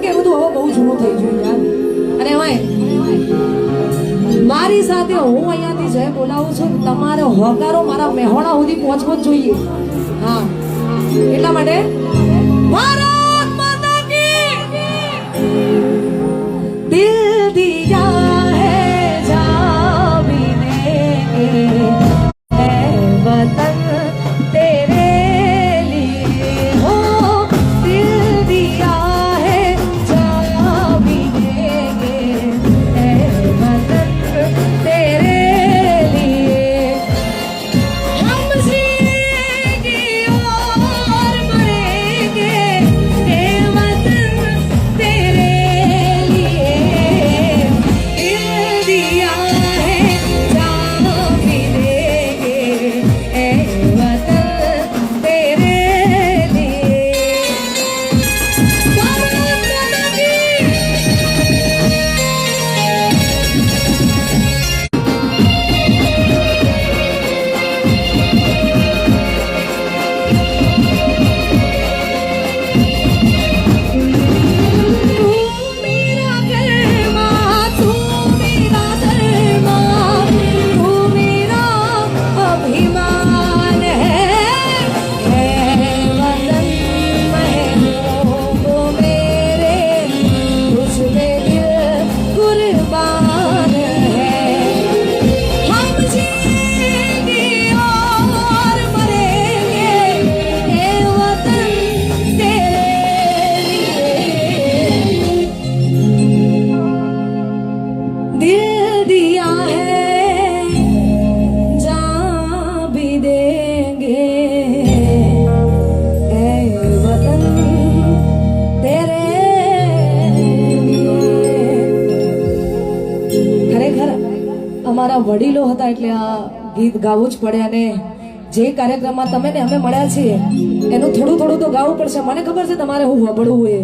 કેવું તો એ હવે બહુ જૂનું થઈ ગયું યાર. અને હવે મારી સાથે હું અહીંયાથી જય બોલાવું છું, તમારે હોકારો મારા મહેવાણા સુધી પહોંચવો જ જોઈએ. હા. એટલા માટે, મારા અમારા વડીલો હતા એટલે આ ગીત ગાવું જ પડે અને જે કાર્યક્રમમાં તમે ને અમે મળ્યા છીએ, એનું થોડું થોડું તો ગાવું પડશે. મને ખબર છે તમારે હું વબડવું એ.